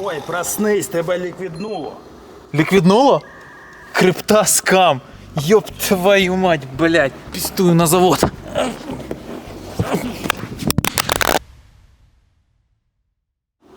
Ой, проснись, тебе ліквіднуло. Ліквіднуло? Крипта скам. Йоп твою мать, блядь, пістую на завод.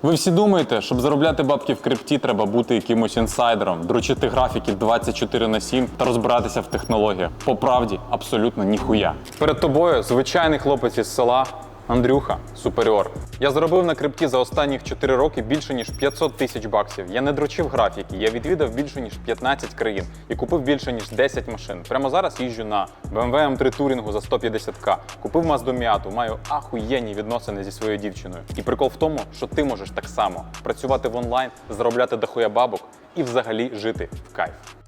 Ви всі думаєте, щоб заробляти бабки в крипті, треба бути якимось інсайдером, дрочити графіки 24 на 7 та розбиратися в технологіях. По правді, абсолютно ніхуя. Перед тобою звичайний хлопець із села Андрюха, суперіор. Я заробив на крипті за останніх 4 роки більше ніж 500 тисяч баксів. Я не дрочив графіки, я відвідав більше ніж 15 країн і купив більше ніж 10 машин. Прямо зараз їжджу на BMW M3 Touring за 150к. Купив Mazda Miata, маю ахуєнні відносини зі своєю дівчиною. І прикол в тому, що ти можеш так само працювати в онлайн, заробляти дохуя бабок і взагалі жити в кайф.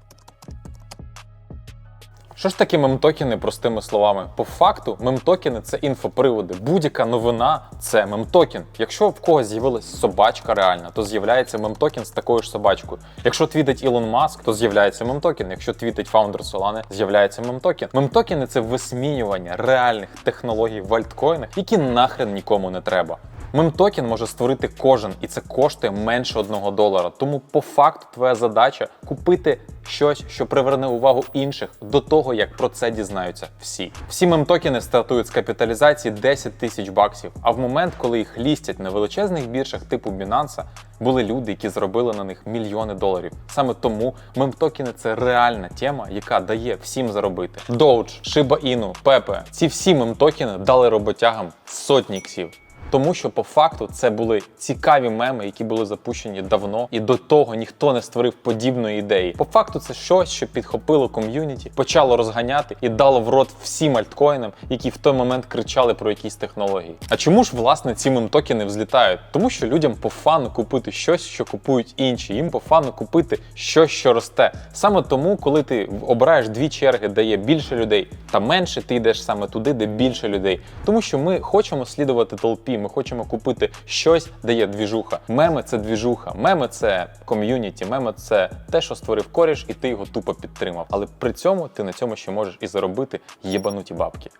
Що ж таке мемтокени простими словами? По факту, мемтокени це інфоприводи. Будь-яка новина це мемтокен. Якщо в когось з'явилась собачка реальна, то з'являється мемтокен з такою ж собачкою. Якщо твітить Ілон Маск, то з'являється мемтокен. Якщо твітить фаундер Solana, з'являється мемтокен. Мемтокени це висміювання реальних технологій в альткоїнах, які нахрен нікому не треба. Мемтокен може створити кожен, і це коштує менше одного долара. Тому по факту твоя задача купити щось, що приверне увагу інших до того, як про це дізнаються всі. Всі мемтокени стартують з капіталізації 10 тисяч баксів. А в момент, коли їх лістять на величезних біржах типу Binance, були люди, які зробили на них мільйони доларів. Саме тому мемтокени це реальна тема, яка дає всім заробити. Doge, Shiba Inu, Pepe – ці всі мемтокени дали роботягам сотні іксів. Тому що по факту це були цікаві меми, які були запущені давно, і до того ніхто не створив подібної ідеї. По факту, це щось, що підхопило ком'юніті, почало розганяти і дало в рот всім альткоїнам, які в той момент кричали про якісь технології. А чому ж власне ці мемтокени взлітають? Тому що людям по фану купити щось, що купують інші. Їм по фану купити щось, що росте. Саме тому, коли ти обираєш дві черги, де є більше людей та менше, ти йдеш саме туди, де більше людей. Тому що ми хочемо слідувати толпі. Ми хочемо купити щось, де є двіжуха. Меми це двіжуха, меми це ком'юніті, меми це те, що створив коріш, і ти його тупо підтримав. Але при цьому ти на цьому ще можеш і заробити єбануті бабки.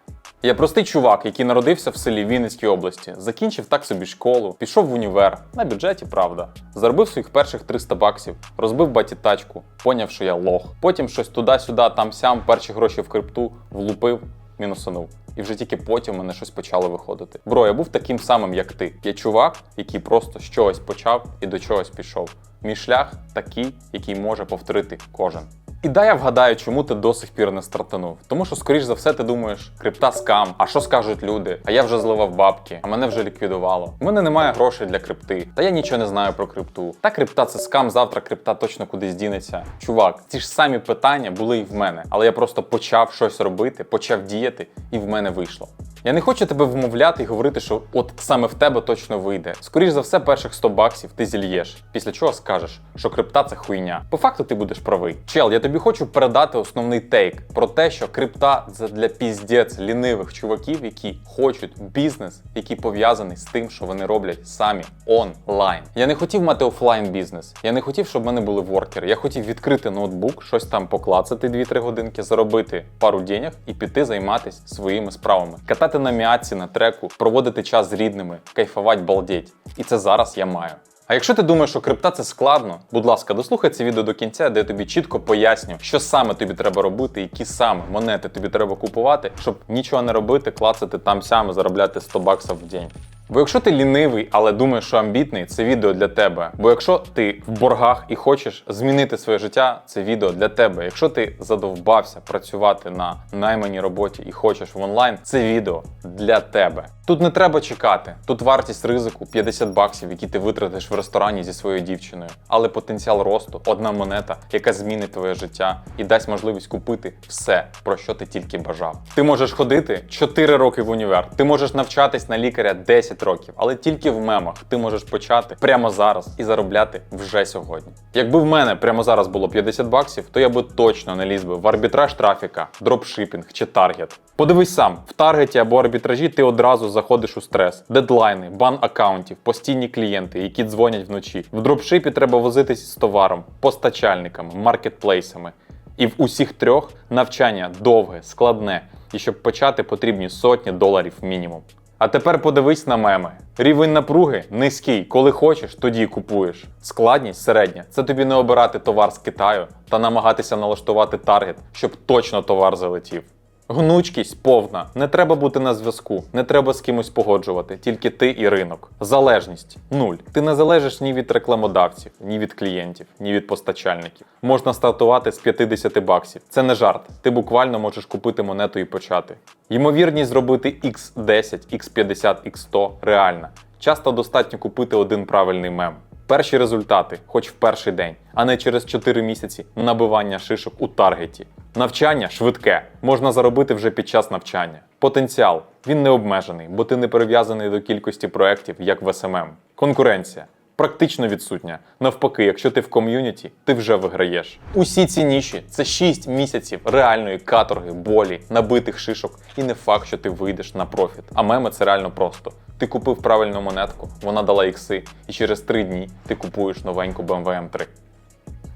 Я простий чувак, який народився в селі Вінницькій області, закінчив так собі школу, пішов в універ на бюджеті, правда. Заробив своїх перших 300 баксів, розбив баті тачку, поняв, що я лох. Потім щось туди-сюди, там-сям, перші гроші в крипту, влупив, мінусанув. І вже тільки потім мене щось почало виходити. Бро, я був таким самим, як ти. Я чувак, який просто чогось почав і до чогось пішов. Мій шлях такий, який може повторити кожен. І дай я вгадаю, чому ти до сих пір не стартанув. Тому що, скоріш за все, ти думаєш, крипта скам, а що скажуть люди? А я вже зливав бабки, а мене вже ліквідувало. У мене немає грошей для крипти. Та я нічого не знаю про крипту. Та крипта це скам, завтра крипта точно кудись дінеться. Чувак, ці ж самі питання були і в мене, але я просто почав щось робити, почав діяти, і в мене вийшло. Я не хочу тебе вмовляти і говорити, що от саме в тебе точно вийде. Скоріш за все, перших 100 баксів ти зільєш, після чого скажеш, що крипта це хуйня. По факту ти будеш правий. Чел, я тобі хочу передати основний тейк про те, що крипта це для піздець лінивих чуваків, які хочуть бізнес, який пов'язаний з тим, що вони роблять самі онлайн. Я не хотів мати офлайн бізнес. Я не хотів, щоб в мене були воркери. Я хотів відкрити ноутбук, щось там поклацати 2-3 годинки, заробити пару денег і піти займатися своїми справами. Катати на м'яці, на треку, проводити час з рідними, кайфувати, балдеть. І це зараз я маю. А якщо ти думаєш, що крипта це складно, будь ласка, дослухай це відео до кінця, де я тобі чітко поясню, що саме тобі треба робити, які саме монети тобі треба купувати, щоб нічого не робити, клацати там сями, заробляти 100 баксів в день. Бо якщо ти лінивий, але думаєш, що амбітний, це відео для тебе. Бо якщо ти в боргах і хочеш змінити своє життя, це відео для тебе. Якщо ти задовбався працювати на найманій роботі і хочеш в онлайн, це відео для тебе. Тут не треба чекати. Тут вартість ризику 50 баксів, які ти витратиш в ресторані зі своєю дівчиною. Але потенціал росту одна монета, яка змінить твоє життя і дасть можливість купити все, про що ти тільки бажав. Ти можеш ходити 4 роки в універ, ти можеш навчатись на лікаря 10 років, але тільки в мемах ти можеш почати прямо зараз і заробляти вже сьогодні. Якби в мене прямо зараз було 50 баксів, то я би точно не ліз би в арбітраж трафіка, дропшипінг чи таргет. Подивись сам, в таргеті або арбітражі ти одразу заходиш у стрес, дедлайни, бан акаунтів, постійні клієнти, які дзвонять вночі. В дропшипі треба возитись з товаром, постачальниками, маркетплейсами. І в усіх трьох навчання довге, складне, і щоб почати потрібні сотні доларів мінімум. А тепер подивись на меми. Рівень напруги низький. Коли хочеш, тоді купуєш. Складність середня. Це тобі не обирати товар з Китаю та намагатися налаштувати таргет, щоб точно товар залетів. Гнучкість повна. Не треба бути на зв'язку, не треба з кимось погоджувати, тільки ти і ринок. Залежність нуль. Ти не залежиш ні від рекламодавців, ні від клієнтів, ні від постачальників. Можна стартувати з 50 баксів. Це не жарт. Ти буквально можеш купити монету і почати. Ймовірність зробити X10, X50, X100 реальна. Часто достатньо купити один правильний мем. Перші результати, хоч в перший день, а не через 4 місяці набивання шишок у таргеті. Навчання швидке, можна заробити вже під час навчання. Потенціал він не обмежений, бо ти не прив'язаний до кількості проєктів, як в SMM. Конкуренція практично відсутня. Навпаки, якщо ти в ком'юніті, ти вже виграєш. Усі ці ніші це 6 місяців реальної каторги, болі, набитих шишок, і не факт, що ти вийдеш на профіт. А меми це реально просто. Ти купив правильну монетку, вона дала ікси, і через 3 дні ти купуєш новеньку BMW M3.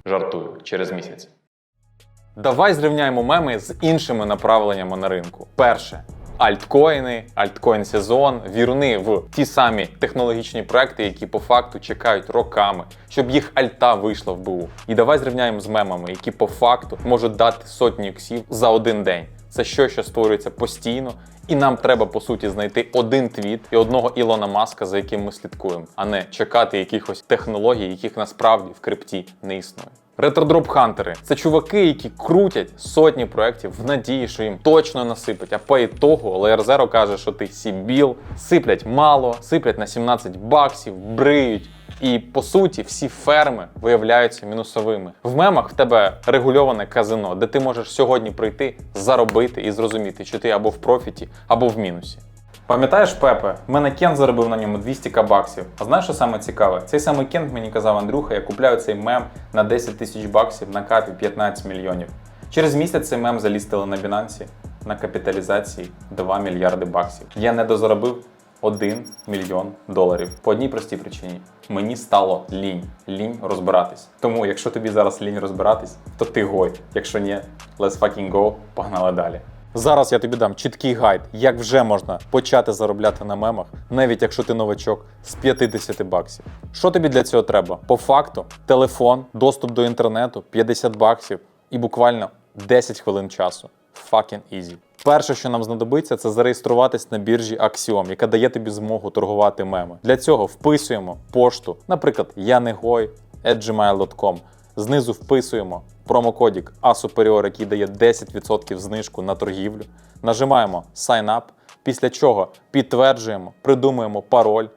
Жартую, через місяць. Давай зрівняємо меми з іншими направленнями на ринку. Перше. Альткоїни, альткоін сезон, віруни в ті самі технологічні проекти, які по факту чекають роками, щоб їх альта вийшла в БУ. І давай зрівняємо з мемами, які по факту можуть дати сотні іксів за один день. Це щось, що створюється постійно, і нам треба по суті знайти один твіт і одного Ілона Маска, за яким ми слідкуємо, а не чекати якихось технологій, яких насправді в крипті не існує. Ретrodроп-хантери це чуваки, які крутять сотні проєктів в надії, що їм точно насипать. А по ітогу Zero каже, що ти сібіл, сиплять мало, сиплять на 17 баксів, бриють. І по суті, всі ферми виявляються мінусовими. В мемах в тебе регульоване казино, де ти можеш сьогодні прийти, заробити і зрозуміти, що ти або в профіті, або в мінусі. Пам'ятаєш, Пепе, в мене Кент заробив на ньому 200 к баксів. А знаєш, що саме цікаве? Цей самий Кент мені казав Андрюха, я купляю цей мем на 10 тисяч баксів на капі 15 мільйонів. Через місяць цей мем залістили на Binance на капіталізації 2 мільярди баксів. Я не дозаробив 1 мільйон доларів. По одній простій причині. Мені стало лінь. Лінь розбиратись. Тому, якщо тобі зараз лінь розбиратись, то ти гой. Якщо ні, let's fucking go, погнали далі. Зараз я тобі дам чіткий гайд, як вже можна почати заробляти на мемах, навіть якщо ти новачок з 50 баксів. Що тобі для цього треба? По факту, телефон, доступ до інтернету, 50 баксів і буквально 10 хвилин часу. Fucking easy. Перше, що нам знадобиться, це зареєструватись на біржі Axiom, яка дає тобі змогу торгувати меми. Для цього вписуємо пошту, наприклад, янегой Знизу вписуємо промокодік ASUPERIOR, який дає 10% знижку на торгівлю. Нажимаємо Sign Up, після чого підтверджуємо, придумуємо пароль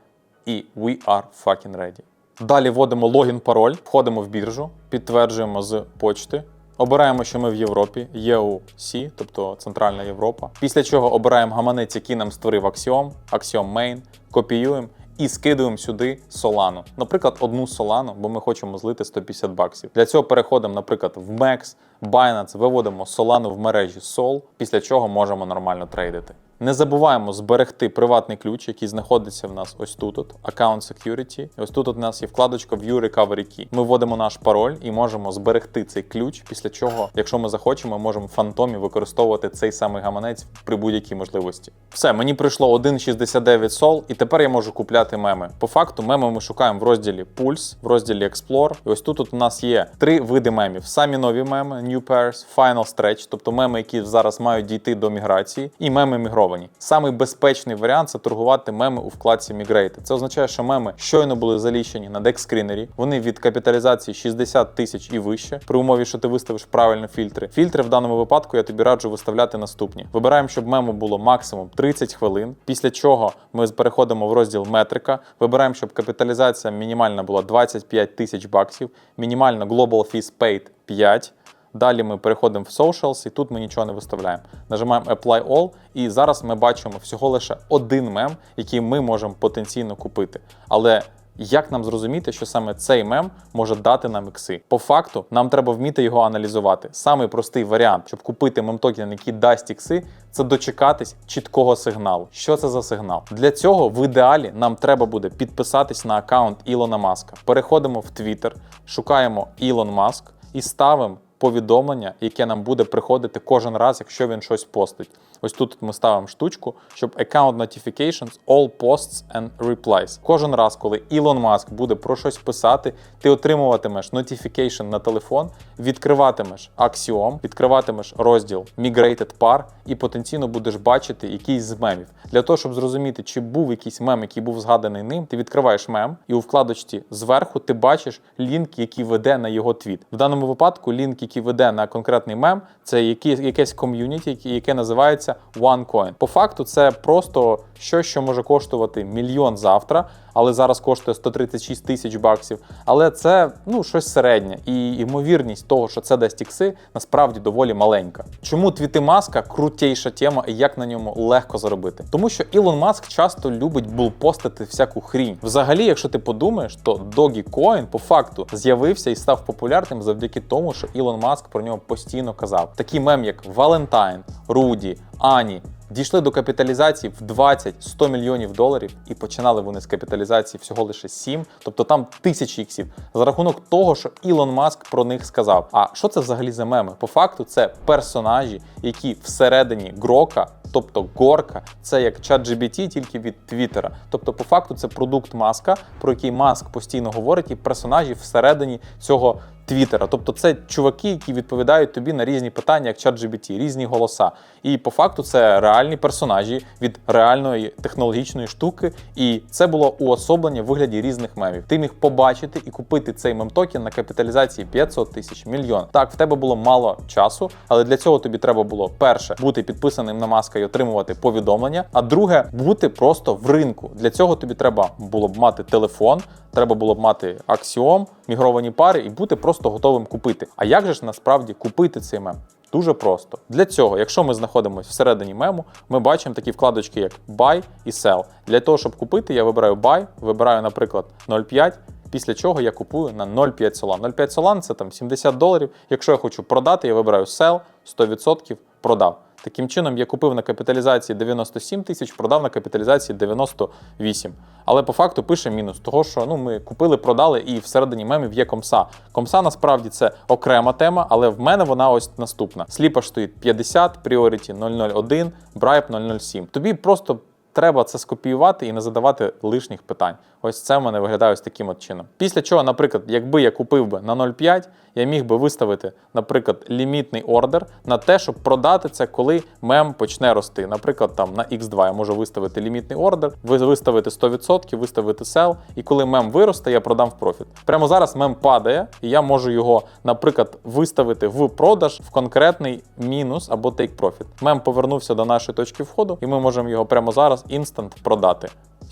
і we are fucking ready. Далі вводимо логін, пароль, входимо в біржу, підтверджуємо з почти. Обираємо, що ми в Європі, EUC, тобто Центральна Європа. Після чого обираємо гаманець, який нам створив Axiom, Axiom Main, копіюємо і скидуємо сюди Solano. Наприклад, одну Solano, бо ми хочемо злити 150 баксів. Для цього переходимо, наприклад, в Mex, Binance, виводимо Solano в мережі Sol, після чого можемо нормально трейдити. Не забуваємо зберегти приватний ключ, який знаходиться в нас ось тут. От, Account Security. І ось тут от у нас є вкладочка View Recovery Key. Ми вводимо наш пароль і можемо зберегти цей ключ. Після чого, якщо ми захочемо, можемо в фантомі використовувати цей самий гаманець при будь-якій можливості. Все, мені прийшло 1,69 сол, і тепер я можу купляти меми. По факту, меми ми шукаємо в розділі Pulse, в розділі Explore. І ось тут от у нас є три види мемів: самі нові меми, New Pairs, Final Stretch, тобто меми, які зараз мають дійти до міграції, і меми мігровані. Самий безпечний варіант це торгувати меми у вкладці Migrate. Це означає, що меми щойно були заліщені на декскрінері. Вони від капіталізації 60 тисяч і вище, при умові, що ти виставиш правильно фільтри. Фільтри в даному випадку я тобі раджу виставляти наступні. Вибираємо, щоб мему було максимум 30 хвилин. Після чого ми переходимо в розділ метрика. Вибираємо, щоб капіталізація мінімальна була 25 тисяч баксів, мінімально Global Fees Paid 5. Далі ми переходимо в Socials, і тут ми нічого не виставляємо. Нажимаємо Apply All, і зараз ми бачимо всього лише один мем, який ми можемо потенційно купити. Але як нам зрозуміти, що саме цей мем може дати нам ікси? По факту, нам треба вміти його аналізувати. Самий простий варіант, щоб купити мемтокен, який дасть ікси, це дочекатись чіткого сигналу. Що це за сигнал? Для цього в ідеалі нам треба буде підписатись на аккаунт Ілона Маска. Переходимо в Twitter, шукаємо Ілон Маск і ставимо повідомлення, яке нам буде приходити кожен раз, якщо він щось постить. Ось тут ми ставимо штучку, щоб account notifications, all posts and replies. Кожен раз, коли Ілон Маск буде про щось писати, ти отримуватимеш notification на телефон, відкриватимеш Axiom, відкриватимеш розділ Migrated Par і потенційно будеш бачити якийсь з мемів. Для того, щоб зрозуміти, чи був якийсь мем, який був згаданий ним, ти відкриваєш мем, і у вкладочці зверху ти бачиш лінк, який веде на його твіт. В даному випадку лінк, який веде на конкретний мем, це якесь ком'юніті, яке- називається OneCoin. По факту, це просто щось, що може коштувати мільйон завтра, але зараз коштує 136 тисяч баксів. Але це ну щось середнє, і ймовірність того, що це дасть ікси, насправді доволі маленька. Чому твіти маска крутейша тема і як на ньому легко заробити? Тому що Ілон Маск часто любить булпостити всяку хрінь. Взагалі, якщо ти подумаєш, то Dogecoin по факту з'явився і став популярним завдяки тому, що Ілон Маск про нього постійно казав. Такі мем, як Валентайн, Руді, Ані. Дійшли до капіталізації в 20-100 мільйонів доларів, і починали вони з капіталізації всього лише 7, тобто там тисячі іксів, за рахунок того, що Ілон Маск про них сказав. А що це взагалі за меми? По факту, це персонажі, які всередині грока. Тобто горка це як чат GBT, тільки від Твіттера. Тобто, по факту, це продукт маска, про який маск постійно говорить, і персонажі всередині цього Твіттера. Тобто, це чуваки, які відповідають тобі на різні питання, як GBT, різні голоса. І по факту це реальні персонажі від реальної технологічної штуки. І це було уособлення в вигляді різних мемів. Ти міг побачити і купити цей мем-токен на капіталізації 500 тисяч мільйон. Так, в тебе було мало часу, але для цього тобі треба було перше бути підписаним на маска і отримувати повідомлення. А друге бути просто в ринку. Для цього тобі треба було б мати телефон, треба було б мати аксіом, мігровані пари і бути просто готовим купити. А як же ж насправді купити цей мем? Дуже просто. Для цього, якщо ми знаходимося всередині мему, ми бачимо такі вкладочки, як Buy і Sell. Для того, щоб купити, я вибираю Buy, вибираю, наприклад, 0,5. Після чого я купую на 0,5 солан. 0,5 солан це там 70 доларів. Якщо я хочу продати, я вибираю sell 100% продав. Таким чином, я купив на капіталізації 97 тисяч, продав на капіталізації 98. Але по факту пише мінус, того що ну ми купили, продали, і всередині мемів є комса. Комса насправді це окрема тема, але в мене вона ось наступна. Сліпа стоїть 50, Priority 001, Bribe 007. Тобі просто треба це скопіювати і не задавати лишніх питань. Ось це в мене виглядає ось таким от чином. Після чого, наприклад, якби я купив би на 0,5, я міг би виставити, наприклад, лімітний ордер на те, щоб продати це, коли мем почне рости. Наприклад, там на X2 я можу виставити лімітний ордер, виставити 100%, виставити sell, і коли мем виросте, я продам в профіт. Прямо зараз мем падає, і я можу його, наприклад, виставити в продаж в конкретний мінус або take profit. Мем повернувся до нашої точки входу, і ми можемо його прямо зараз інстант продати.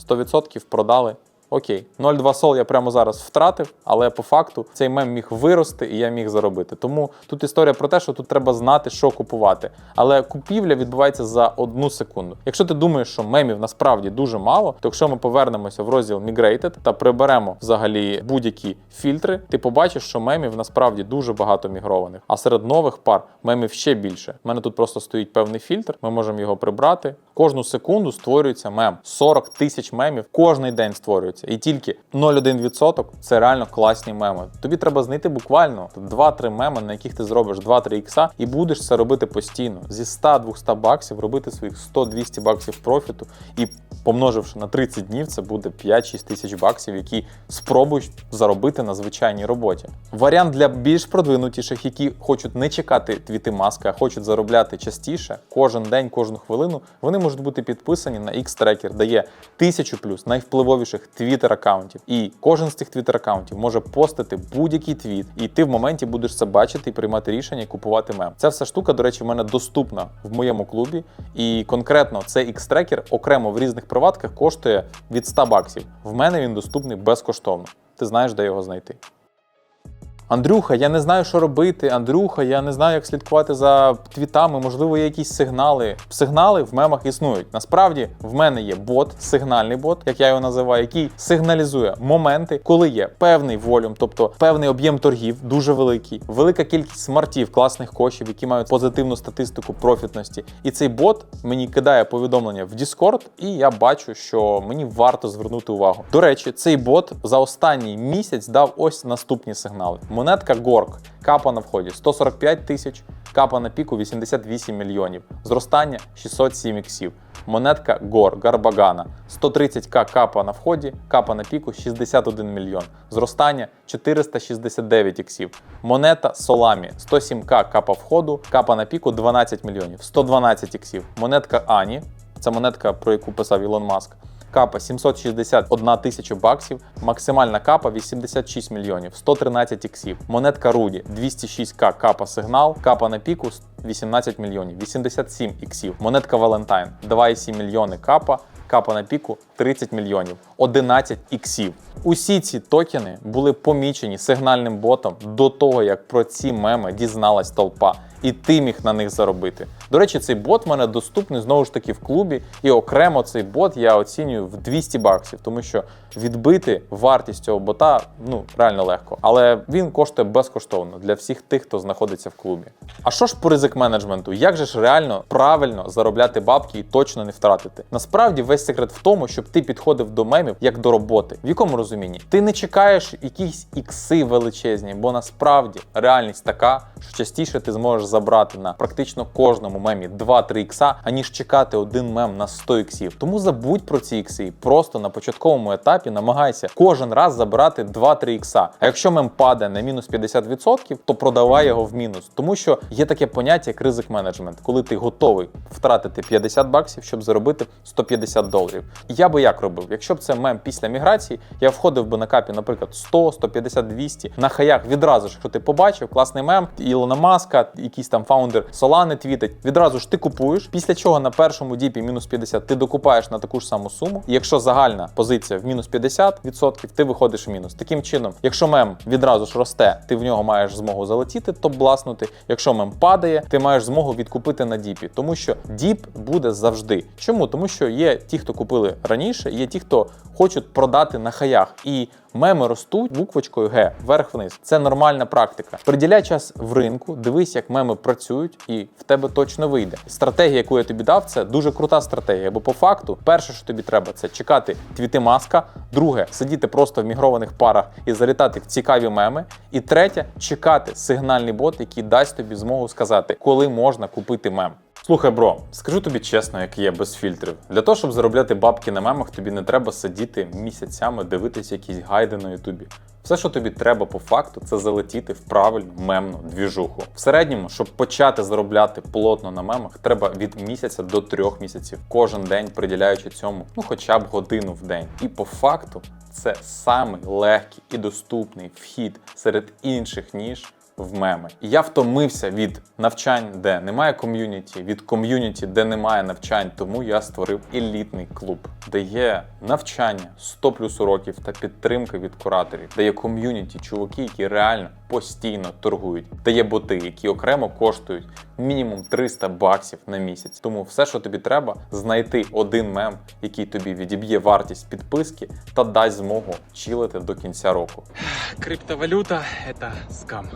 100% продали. Окей, 0,2 сол я прямо зараз втратив, але по факту цей мем міг вирости і я міг заробити. Тому тут історія про те, що тут треба знати, що купувати. Але купівля відбувається за одну секунду. Якщо ти думаєш, що мемів насправді дуже мало, то якщо ми повернемося в розділ Migrated та приберемо взагалі будь-які фільтри, ти побачиш, що мемів насправді дуже багато мігрованих. А серед нових пар мемів ще більше. У мене тут просто стоїть певний фільтр, ми можемо його прибрати. Кожну секунду створюється мем. 40 тисяч мемів кожний день створюється. І тільки 0,1% це реально класні меми. Тобі треба знайти буквально 2-3 меми, на яких ти зробиш 2-3 ікса, і будеш це робити постійно. Зі 100-200 баксів робити своїх 100-200 баксів профіту і помноживши на 30 днів, це буде 5-6 тисяч баксів, які спробуєш заробити на звичайній роботі. Варіант для більш продвинутіших, які хочуть не чекати твіти маски, а хочуть заробляти частіше, кожен день, кожну хвилину, вони можуть бути підписані на X-Tracker, де є тисячу плюс найвпливовіших твіттер-аккаунтів. І кожен з цих твіттер-аккаунтів може постити будь-який твіт, і ти в моменті будеш це бачити і приймати рішення і купувати мем. Ця вся штука, до речі, в мене доступна в моєму клубі. І конкретно цей X-Tracker окремо в різних приватках коштує від 100 баксів. В мене він доступний безкоштовно. Ти знаєш, де його знайти. Андрюха, я не знаю, що робити. Андрюха, я не знаю, як слідкувати за твітами. Можливо, є якісь сигнали. Сигнали в мемах існують. Насправді, в мене є бот, сигнальний бот, як я його називаю, який сигналізує моменти, коли є певний волюм, тобто певний об'єм торгів, дуже великий, велика кількість смартів, класних кошів, які мають позитивну статистику профітності. І цей бот мені кидає повідомлення в Discord, і я бачу, що мені варто звернути увагу. До речі, цей бот за останній місяць дав ось наступні сигнали. Монетка Горк, капа на вході 145 тисяч, капа на піку 88 мільйонів, зростання 607 іксів. Монетка Гор Гарбагана 130к капа на вході, капа на піку 61 мільйон, зростання 469 іксів. Монета Соламі 107к капа входу, капа на піку 12 мільйонів, 112 іксів. Монетка Ані, це монетка, про яку писав Ілон Маск. Капа 761 тисяча баксів, максимальна капа 86 мільйонів, 113 іксів. Монетка Руді 206к капа сигнал, капа на піку 18 мільйонів, 87 іксів. Монетка Валентайн 2,7 мільйони капа, капа на піку 30 мільйонів, 11 іксів. Усі ці токени були помічені сигнальним ботом до того, як про ці меми дізналась толпа. І ти міг на них заробити. До речі, цей бот в мене доступний знову ж таки в клубі, і окремо цей бот я оцінюю в 200 баксів, тому що відбити вартість цього бота ну реально легко. Але він коштує безкоштовно для всіх тих, хто знаходиться в клубі. А що ж по ризик менеджменту? Як же ж реально правильно заробляти бабки і точно не втратити? Насправді весь секрет в тому, щоб ти підходив до мемів як до роботи. В якому розумінні? Ти не чекаєш якісь ікси величезні, бо насправді реальність така, що частіше ти зможеш забрати на практично кожному мемі 2-3 ікса, аніж чекати один мем на 100 іксів. Тому забудь про ці ікси просто на початковому етапі намагайся кожен раз забирати 2-3 ікса. А якщо мем падає на мінус 50%, то продавай його в мінус, тому що є таке поняття як ризик менеджмент, коли ти готовий втратити 50 баксів, щоб заробити 150 доларів. Я би як робив? Якщо б це мем після міграції, я входив би на капі, наприклад, 100, 150, 200, на хаях відразу ж, що ти побачив, класний мем, Ілона Маска, якийсь там фаундер Solana твітить, відразу ж ти купуєш, після чого на першому діпі мінус 50 ти докупаєш на таку ж саму суму. І якщо загальна позиція в мінус 50%, ти виходиш в мінус. Таким чином, якщо мем відразу ж росте, ти в нього маєш змогу залетіти, топ-бласнути. Якщо мем падає, ти маєш змогу відкупити на діпі, тому що діп буде завжди. Чому? Тому що є ті, хто купили раніше, є ті, хто хочуть продати на хаях. І меми ростуть буквочкою Г вверх-вниз. Це нормальна практика. Приділяй час в ринку, дивись, як меми працюють, і в тебе точно вийде. Стратегія, яку я тобі дав, це дуже крута стратегія. Бо по факту, перше, що тобі треба, це чекати твіти маска. Друге, сидіти просто в мігрованих парах і залітати в цікаві меми. І третє, чекати сигнальний бот, який дасть тобі змогу сказати, коли можна купити мем. Слухай, бро, скажу тобі чесно, як є без фільтрів. Для того, щоб заробляти бабки на мемах, тобі не треба сидіти місяцями, дивитися якісь гайди на Ютубі. Все, що тобі треба по факту, це залетіти в правильну мемну двіжуху. В середньому, щоб почати заробляти плотно на мемах, треба від місяця до трьох місяців, кожен день приділяючи цьому, ну хоча б годину в день. І по факту це самий легкий і доступний вхід серед інших ніж в меми. І я втомився від навчань, де немає ком'юніті, від ком'юніті, де немає навчань. Тому я створив елітний клуб, де є навчання 100 плюс уроків та підтримка від кураторів, де є ком'юніті, чуваки, які реально постійно торгують, де є боти, які окремо коштують мінімум 300 баксів на місяць. Тому все, що тобі треба, знайти один мем, який тобі відіб'є вартість підписки та дасть змогу чилити до кінця року. Криптовалюта это скам.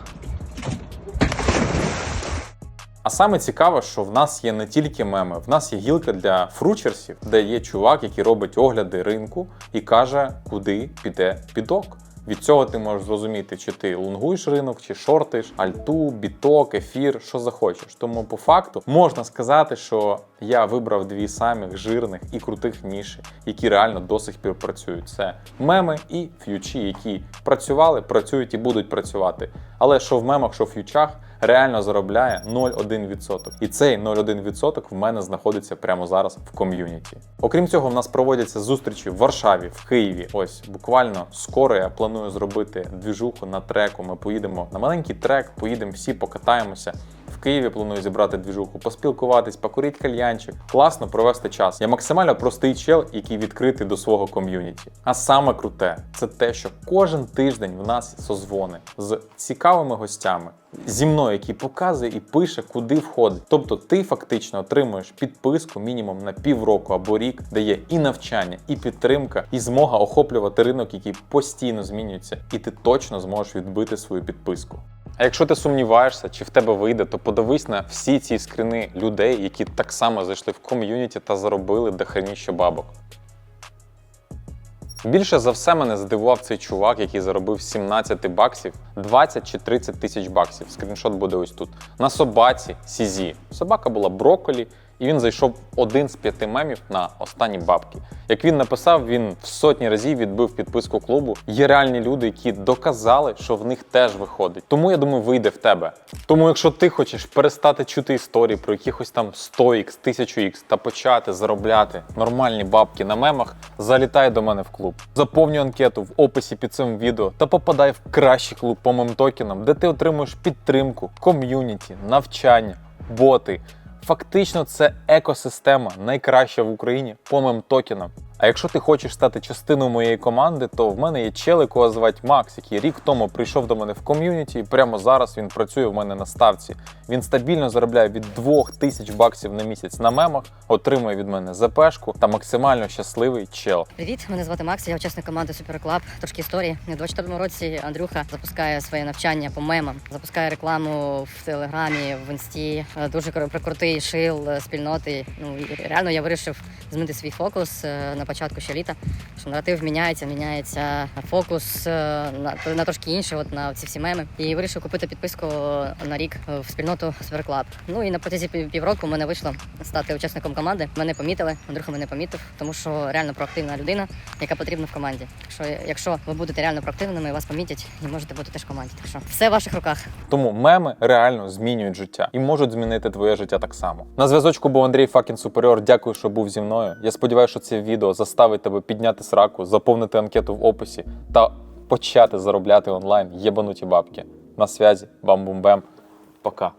А саме цікаве, що в нас є не тільки меми, в нас є гілка для фручерсів, де є чувак, який робить огляди ринку і каже, куди піде підок. Від цього ти можеш зрозуміти, чи ти лонгуєш ринок, чи шортиш, альту, біток, ефір, що захочеш. Тому по факту можна сказати, що я вибрав дві самих жирних і крутих ніші, які реально до сих пір працюють. Це меми і ф'ючі, які працювали, працюють і будуть працювати. Але що в мемах, що в ф'ючах, реально заробляє 0,1%. І цей 0,1% в мене знаходиться прямо зараз в ком'юніті. Окрім цього, в нас проводяться зустрічі в Варшаві, в Києві. Ось буквально скоро я планую зробити двіжуху на треку. Ми поїдемо на маленький трек, поїдемо всі, покатаємося. Києві планую зібрати двіжуху, поспілкуватись, покурити кальянчик, класно провести час. Я максимально простий чел, який відкритий до свого ком'юніті. А саме круте це те, що кожен тиждень в нас созвони з цікавими гостями. Зі мною, який показує і пише, куди входить. Тобто ти фактично отримуєш підписку мінімум на півроку або рік, де є і навчання, і підтримка, і змога охоплювати ринок, який постійно змінюється, і ти точно зможеш відбити свою підписку. А якщо ти сумніваєшся, чи в тебе вийде, то подивись на всі ці скрини людей, які так само зайшли в ком'юніті та заробили дохреніще бабок. Більше за все мене здивував цей чувак, який заробив з 17 баксів 20 чи 30 тисяч баксів. Скріншот буде ось тут. На собаці Сізі. Собака була брокколі, і він зайшов один з п'яти мемів на останні бабки. Як він написав, він в сотні разів відбив підписку клубу. Є реальні люди, які доказали, що в них теж виходить. Тому я думаю, вийде в тебе. Тому, якщо ти хочеш перестати чути історії про якихось там 100х, 1000х та почати заробляти нормальні бабки на мемах, залітай до мене в клуб. Заповнюй анкету в описі під цим відео та попадай в кращий клуб по мемтокенам, де ти отримуєш підтримку, ком'юніті, навчання, боти. Фактично, це екосистема найкраща в Україні по мемтокенам. А якщо ти хочеш стати частиною моєї команди, то в мене є чел, якого звати Макс, який рік тому прийшов до мене в ком'юніті, і прямо зараз він працює в мене на ставці. Він стабільно заробляє від 2000 баксів на місяць на мемах, отримує від мене ЗПшку та максимально щасливий чел. Привіт, мене звати Макс, я учасник команди Суперклаб. Трошки історії. У 24 році Андрюха запускає своє навчання по мемам, запускає рекламу в телеграмі, в інсті. Е, Дуже кр- прикрутий шил е, спільноти. Ну реально я вирішив змінити свій фокус е, на початку ще літа. Що наратив міняється, міняється фокус е, на, на трошки інше, от на ці всі меми. І вирішив купити підписку на рік в спільноту Суперклаб. Ну і на протязі півроку мене вийшло стати учасником команди. Мене помітили, Андрюха мене помітив, тому що реально проактивна людина, яка потрібна в команді. Що, якщо ви будете реально проактивними, вас помітять і можете бути теж в команді. Так що все в ваших руках. Тому меми реально змінюють життя і можуть змінити твоє життя так само. На зв'язочку був Андрій Факін Суперіор. Дякую, що був зі мною. Я сподіваюся, що це відео заставить тебе підняти сраку, заповнити анкету в описі та почати заробляти онлайн єбануті бабки. На связі, бам-бум-бем. Пока.